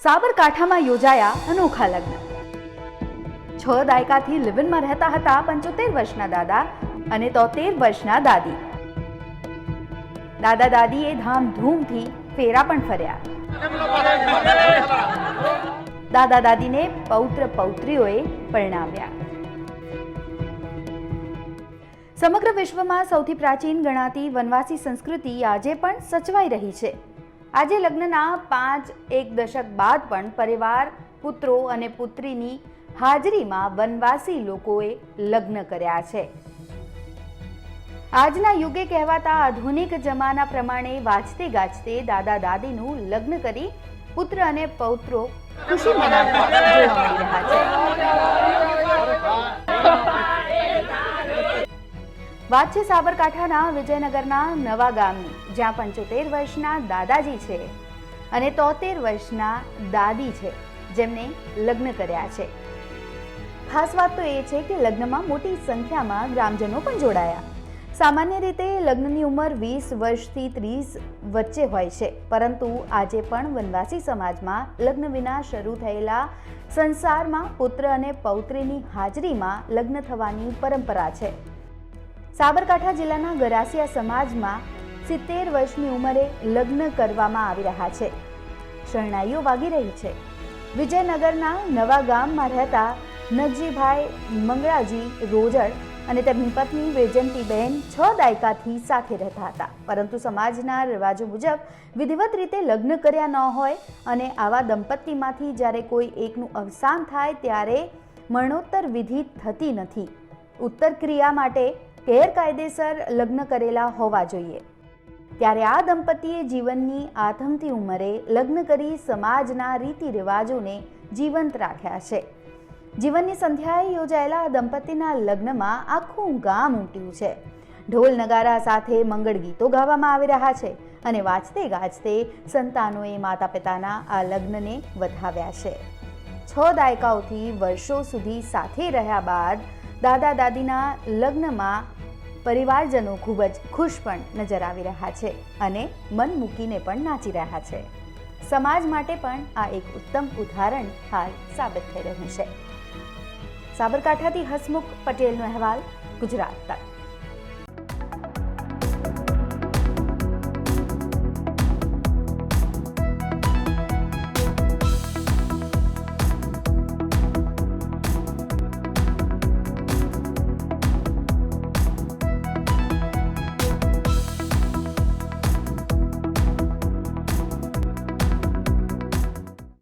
સાબરકાંઠામાં યોજાયા અનોખા લગ્ન. છ દાયકાથી લિવનમાં રહેતા હતા પંચોતેર વર્ષના દાદા અને તોતેર વર્ષના દાદી. દાદા દાદીએ ધામધૂમથી ફેરા પણ ફર્યા. દાદા દાદીને પૌત્ર પૌત્રીઓએ પરણાવ્યા. સમગ્ર વિશ્વમાં સૌથી પ્રાચીન ગણાતી વનવાસી સંસ્કૃતિ આજે પણ સચવાઈ રહી છે. આજે લગ્નના પાંચ એક દશક બાદ પણ પરિવાર, પુત્રો અને પુત્રીની હાજરીમાં વનવાસી લોકોએ લગ્ન કર્યા છે. આજના યુગે કહેવાતા આધુનિક જમાના પ્રમાણે વાંચતે ગાજતે દાદા દાદીનું લગ્ન કરી પુત્ર અને પૌત્રો ખુશી મનાવતા જોવા મળી રહ્યા છે. વાત છે સાબરકાંઠાના વિજયનગરના નવા ગામની, જ્યાં પંચોતેર વર્ષના દાદાજી છે અને તોતેર વર્ષના દાદી છે, જેમને લગ્ન કર્યા છે. ખાસ વાત તો એ છે કે લગ્નમાં મોટી સંખ્યામાં ગ્રામજનો પણ જોડાયા. સામાન્ય રીતે લગ્નની ઉંમર વીસ વર્ષથી ત્રીસ વચ્ચે હોય છે, પરંતુ આજે પણ વનવાસી સમાજમાં લગ્ન વિના શરૂ થયેલા સંસારમાં પુત્ર અને પૌત્રીની હાજરીમાં લગ્ન થવાની પરંપરા છે. સાબરકાંઠા જિલ્લાના ગરાસિયા સમાજમાં સિત્તેર વર્ષની ઉંમરે લગ્ન કરવામાં આવી રહ્યા છે. શરણાઈઓ વાગી રહી છે. વિજયનગરના નવા ગામમાં રહેતા નજીભાઈ મંગળાજી રોજડ અને તેમની પત્ની વેજંતીબહેન છ દાયકાથી સાથે રહેતા હતા. પરંતુ સમાજના રિવાજો મુજબ વિધિવત રીતે લગ્ન કર્યા ન હોય અને આવા દંપતીમાંથી જ્યારે કોઈ એકનું અવસાન થાય ત્યારે મરણોત્તર વિધિ થતી નથી. ઉત્તર ક્રિયા માટે ગેરકાયદેસર લગ્ન કરેલા હોવા જોઈએ. ત્યારે આ દંપતીએ જીવનની આથમતી ઉંમરે લગ્ન કરી સમાજના રીતિ રિવાજોને જીવંત રાખ્યા છે. જીવનની સંધ્યાએ યોજાયેલા આ દંપતીના લગ્નમાં આખું ગામ ઉમટ્યું છે. ઢોલ નગારા સાથે મંગળ ગીતો ગાવામાં આવી રહ્યા છે અને વાંચતે ગાજતે સંતાનોએ માતા પિતાના આ લગ્નને વધાવ્યા છે. છ દાયકાઓથી વર્ષો સુધી સાથે રહ્યા બાદ દાદા દાદીના લગ્નમાં પરિવારજનો ખૂબ જ ખુશ પણ નજર આવી રહ્યા છે અને મન મૂકીને પણ નાચી રહ્યા છે. સમાજ માટે પણ આ એક ઉત્તમ ઉદાહરણ હાલ સાબિત થઈ રહ્યું છે. સાબરકાંઠાથી હસમુખ પટેલનો અહેવાલ, ગુજરાત તક.